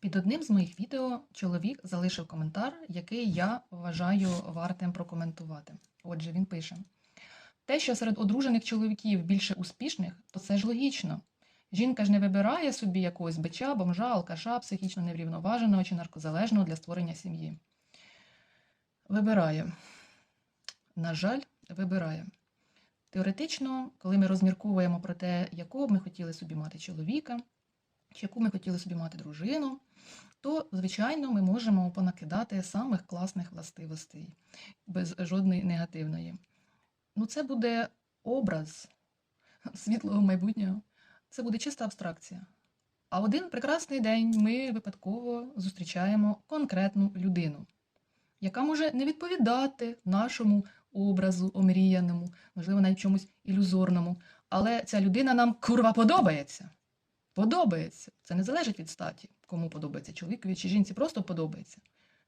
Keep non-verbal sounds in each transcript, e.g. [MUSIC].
Під одним з моїх відео чоловік залишив коментар, який я вважаю вартим прокоментувати. Отже, він пише: те, що серед одружених чоловіків більше успішних, то це ж логічно. Жінка ж не вибирає собі якогось бича, бомжа, алкаша, психічно неврівноваженого чи наркозалежного для створення сім'ї. Вибирає. На жаль, вибирає. Теоретично, коли ми розмірковуємо про те, якого б ми хотіли собі мати чоловіка, чи яку ми хотіли собі мати дружину, то, звичайно, ми можемо понакидати самих класних властивостей без жодної негативної. Ну, це буде образ світлого майбутнього, це буде чиста абстракція. А один прекрасний день ми випадково зустрічаємо конкретну людину, яка може не відповідати нашому образу омріяному, можливо, навіть чомусь ілюзорному. Але ця людина нам курва подобається. Подобається. Це не залежить від статі, кому подобається, чоловікові чи жінці, просто подобається.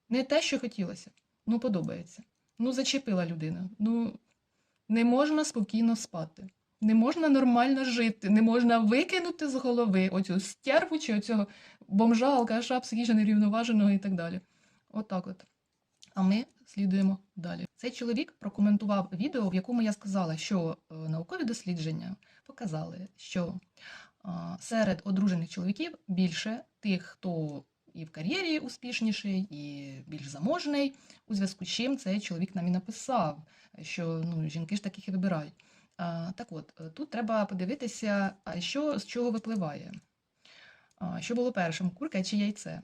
Не те, що хотілося, ну подобається. Ну, зачепила людина. Ну, не можна спокійно спати. Не можна нормально жити, не можна викинути з голови оцю стерву чи оцього бомжа, алкаша, психічно нерівноваженого і так далі. Отак от. А ми слідуємо далі. Цей чоловік прокоментував відео, в якому я сказала, що е, наукові дослідження показали, що серед одружених чоловіків більше тих, хто і в кар'єрі успішніший, і більш заможний, у зв'язку з чим цей чоловік нам і написав, що ну, жінки ж таких і вибирають. Так от, тут треба подивитися, що з чого випливає. Що було першим, курка чи яйце?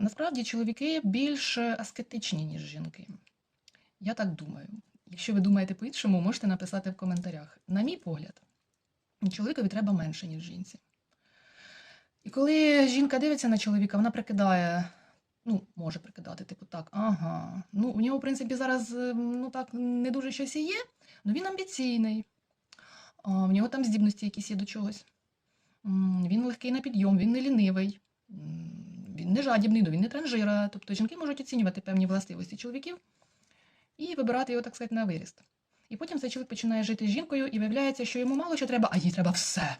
Насправді чоловіки більш аскетичні, ніж жінки. Я так думаю. Якщо ви думаєте по-іншому, можете написати в коментарях. На мій погляд, чоловікові треба менше, ніж жінці. І коли жінка дивиться на чоловіка, вона прикидає, ну, може прикидати, типу, так, ага, ну, у нього, в принципі, зараз е, ну, так, не дуже щось і є, але він амбіційний, в нього там здібності якісь є до чогось. Він легкий на підйом, він не лінивий, він не жадібний, ну, він не транжира. Тобто жінки можуть оцінювати певні властивості чоловіків і вибирати його, так сказати, на виріст. І потім цей чоловік починає жити з жінкою, і виявляється, що йому мало що треба, а їй треба все.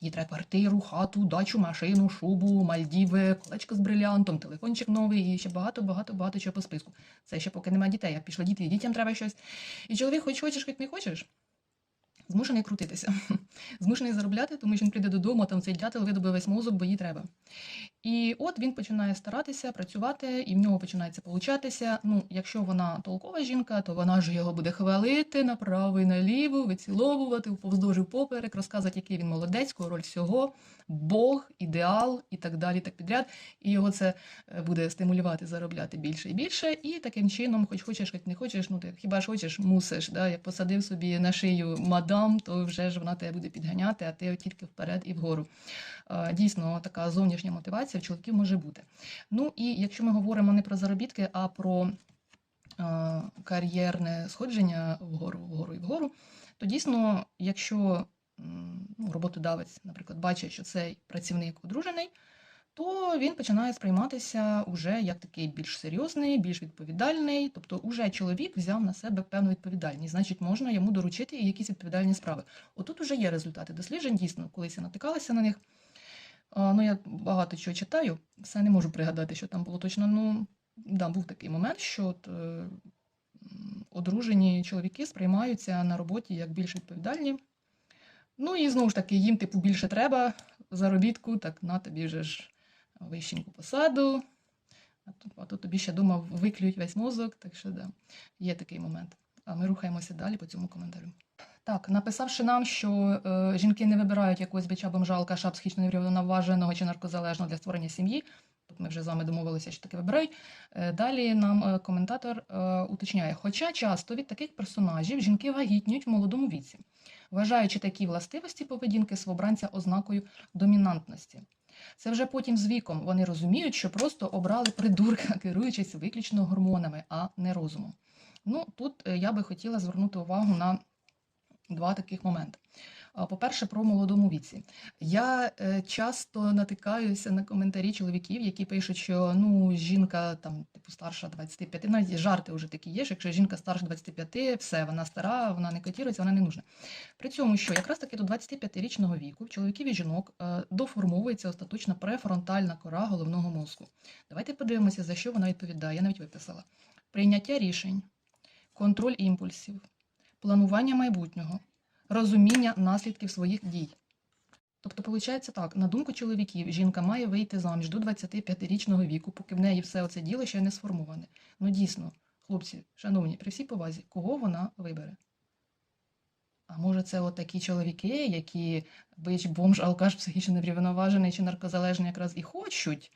Їй треба квартиру, хату, дачу, машину, шубу, Мальдіви, колечко з брилянтом, телефончик новий і ще багато, багато, багато чого по списку. Це ще поки немає дітей. Як пішли діти, і дітям треба щось. І чоловік, хоч хочеш, хоч не хочеш, змушений крутитися, [LAUGHS] змушений заробляти, тому що він прийде додому, там цей дятел видобив весь мозок, бо їй треба. І от він починає старатися, працювати, і в нього починається получатися. Ну, якщо вона толкова жінка, то вона ж його буде хвалити направо і наліво, виціловувати, повздовж і поперек, розказувати, який він молодець, король всього, Бог, ідеал і так далі, так підряд. І його це е, буде стимулювати заробляти більше і більше. І таким чином, хоч хочеш, хоч не хочеш, ну ти хіба ж хочеш, мусиш. Да? Як посадив собі на шию мадам, то вже ж вона тебе буде підганяти, а ти тільки вперед і вгору. Дійсно, така зовнішня мотивація в чоловіків може бути. Ну і якщо ми говоримо не про заробітки, а про кар'єрне сходження вгору, вгору і вгору, то дійсно, якщо ну, роботодавець, наприклад, бачить, що цей працівник одружений, то він починає сприйматися уже як такий більш серйозний, більш відповідальний. Тобто, уже чоловік взяв на себе певну відповідальність, значить, можна йому доручити якісь відповідальні справи. Отут уже є результати досліджень, дійсно, колись я натикалася на них. Ну, я багато чого читаю, все не можу пригадати, що там було точно. Ну, да, був такий момент, що от, е, одружені чоловіки сприймаються на роботі як більш відповідальні. Ну і знову ж таки, їм, типу, більше треба заробітку, так на тобі вже ж вищеньку посаду, а тут, тобі ще думав, виклюють весь мозок, так що да, є такий момент. А ми рухаємося далі по цьому коментарю. Так, написавши нам, що е, жінки не вибирають якогось бича бомжа, алкаша, психічно неврівноваженого чи наркозалежного для створення сім'ї. Тут ми вже з вами домовилися, що таке вибирають. Е, далі нам е, коментатор е, уточняє, хоча часто від таких персонажів жінки вагітнюють в молодому віці, вважаючи такі властивості поведінки свобранця ознакою домінантності. Це вже потім з віком вони розуміють, що просто обрали придурка, [LAUGHS] керуючись виключно гормонами, а не розумом. Ну тут е, я би хотіла звернути увагу на два таких моменти. По-перше, про молодому віці. Я е, часто натикаюся на коментарі чоловіків, які пишуть, що ну жінка там типу старша 25, навіть жарти вже такі є, що якщо жінка старша 25, все, вона стара, вона не котірується, вона не нужна. При цьому, що якраз таки до 25-річного віку в чоловіків і жінок е, доформовується остаточна префронтальна кора головного мозку. Давайте подивимося, за що вона відповідає. Я навіть виписала: прийняття рішень, контроль імпульсів, планування майбутнього, розуміння наслідків своїх дій. Тобто, виходить так, на думку чоловіків, жінка має вийти заміж до 25-річного віку, поки в неї все оце діло ще не сформоване. Ну дійсно, хлопці, шановні, при всій повазі, кого вона вибере? А може, це от такі чоловіки, які бич, бомж, алкаш, психічно неврівноважений чи наркозалежний якраз і хочуть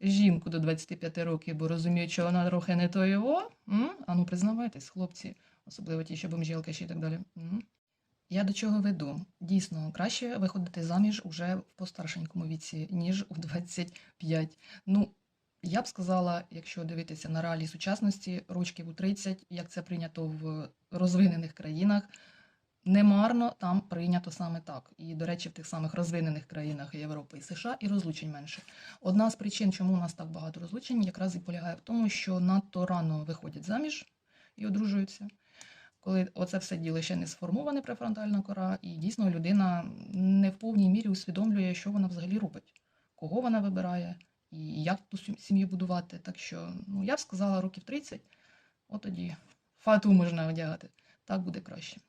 жінку до 25 років, бо розуміють, що вона трохи не то його? М? А ну признавайтесь, хлопці, особливо ті, що бомжі, алкаші і так далі. М? Я до чого веду? Дійсно, краще виходити заміж уже в постаршенькому віці, ніж у 25. Ну, я б сказала, якщо дивитися на реалії сучасності, рочків у 30, як це прийнято в розвинених країнах, немарно там прийнято саме так. І, до речі, в тих самих розвинених країнах Європи і США і розлучень менше. Одна з причин, чому у нас так багато розлучень, якраз і полягає в тому, що надто рано виходять заміж і одружуються. Коли оце все діло ще не сформоване префронтальна кора, і дійсно людина не в повній мірі усвідомлює, що вона взагалі робить, кого вона вибирає і як ту сім'ю будувати. Так що, ну я б сказала, років 30, от тоді фату можна одягати. Так буде краще.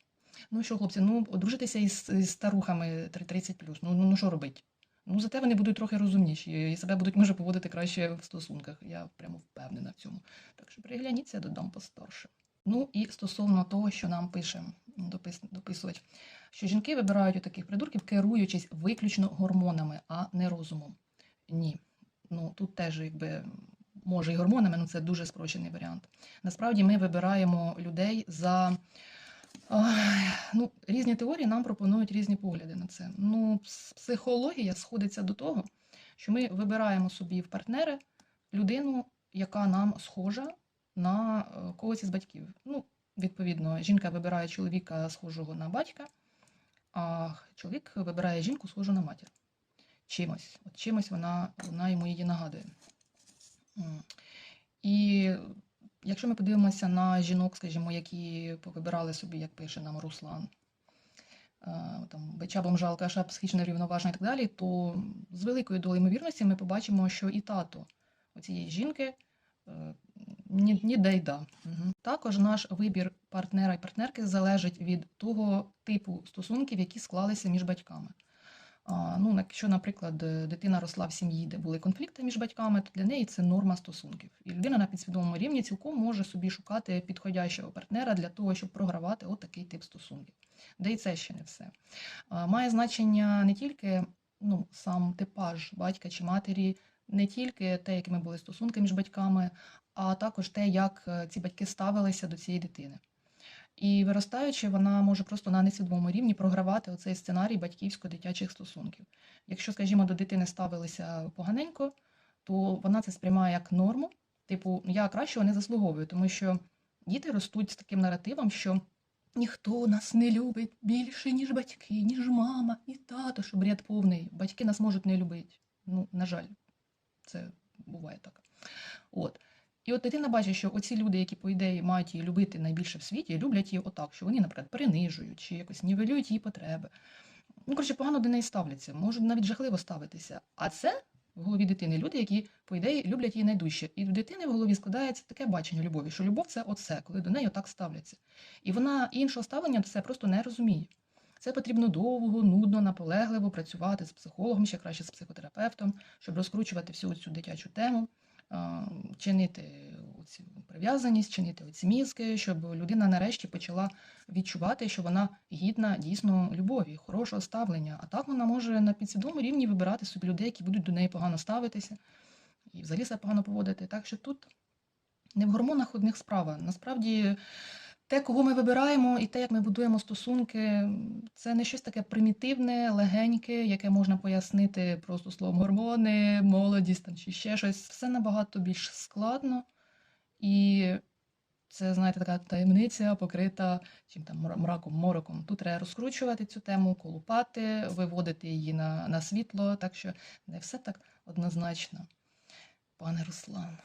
Ну що, хлопці, ну одружитися із, із старухами 30 Ну, ну, ну що робить? Ну, зате вони будуть трохи розумніші і себе будуть, може, поводити краще в стосунках. Я прямо впевнена в цьому. Так що пригляніться додам постарше. Ну і стосовно того, що нам пише допис, дописувач, що жінки вибирають у таких придурків, керуючись виключно гормонами, а не розумом. Ні. Ну тут теж якби може і гормонами, але це дуже спрощений варіант. Насправді ми вибираємо людей за. Ну, різні теорії нам пропонують різні погляди на це. Ну, психологія сходиться до того, що ми вибираємо собі в партнери людину, яка нам схожа на е, когось із батьків. Ну, відповідно, жінка вибирає чоловіка схожого на батька, а чоловік вибирає жінку схожу на матір. Чимось. От чимось вона, вона йому її нагадує. І якщо ми подивимося на жінок, скажімо, які повибирали собі, як пише нам Руслан, е, там, бича, бомжа, алкаша, психічно рівноважна і так далі, то з великою долею ймовірності ми побачимо, що і тато цієї жінки е, ні, ніде й да. Угу. Також наш вибір партнера і партнерки залежить від того типу стосунків, які склалися між батьками. А, ну, якщо, наприклад, е, дитина росла в сім'ї, де були конфлікти між батьками, то для неї це норма стосунків. І людина на підсвідомому рівні цілком може собі шукати підходящого партнера для того, щоб програвати от такий тип стосунків. Де і це ще не все. Має значення не тільки ну, сам типаж батька чи матері, не тільки те, якими були стосунки між батьками, а також те, як е, ці батьки ставилися до цієї дитини. І виростаючи, вона може просто на несвідомому рівні програвати оцей сценарій батьківсько-дитячих стосунків. Якщо, скажімо, до дитини ставилися поганенько, то вона це сприймає як норму, типу, я кращого не заслуговую, тому що діти ростуть з таким наративом, що ніхто нас не любить більше, ніж батьки, ніж мама і тато, що бред повний. Батьки нас можуть не любити. Ну, на жаль, це буває так. От. І от дитина бачить, що оці люди, які, по ідеї, мають її любити найбільше в світі, люблять її отак, що вони, наприклад, принижують чи якось нівелюють її потреби. Ну, коротше, погано до неї ставляться, можуть навіть жахливо ставитися. А це в голові дитини люди, які, по ідеї, люблять її найдужче. І в дитини в голові складається таке бачення любові, що любов це оце, коли до неї отак ставляться. І вона іншого ставлення це просто не розуміє. Це потрібно довго, нудно, наполегливо працювати з психологом, ще краще з психотерапевтом, щоб розкручувати всю цю дитячу тему чинити оці прив'язаність, чинити оці мізки, щоб людина нарешті почала відчувати, що вона гідна дійсно любові, хорошого ставлення. А так вона може на підсвідомому рівні вибирати собі людей, які будуть до неї погано ставитися і взагалі себе погано поводити. Так що тут не в гормонах одних справа. Насправді. Те, кого ми вибираємо, і те, як ми будуємо стосунки, це не щось таке примітивне, легеньке, яке можна пояснити просто словом гормони, молодість там, чи ще щось. Все набагато більш складно. І це, знаєте, така таємниця, покрита чим там мра- мраком, мороком. Тут треба розкручувати цю тему, колупати, виводити її на, на світло, так що не все так однозначно. Пане Руслан.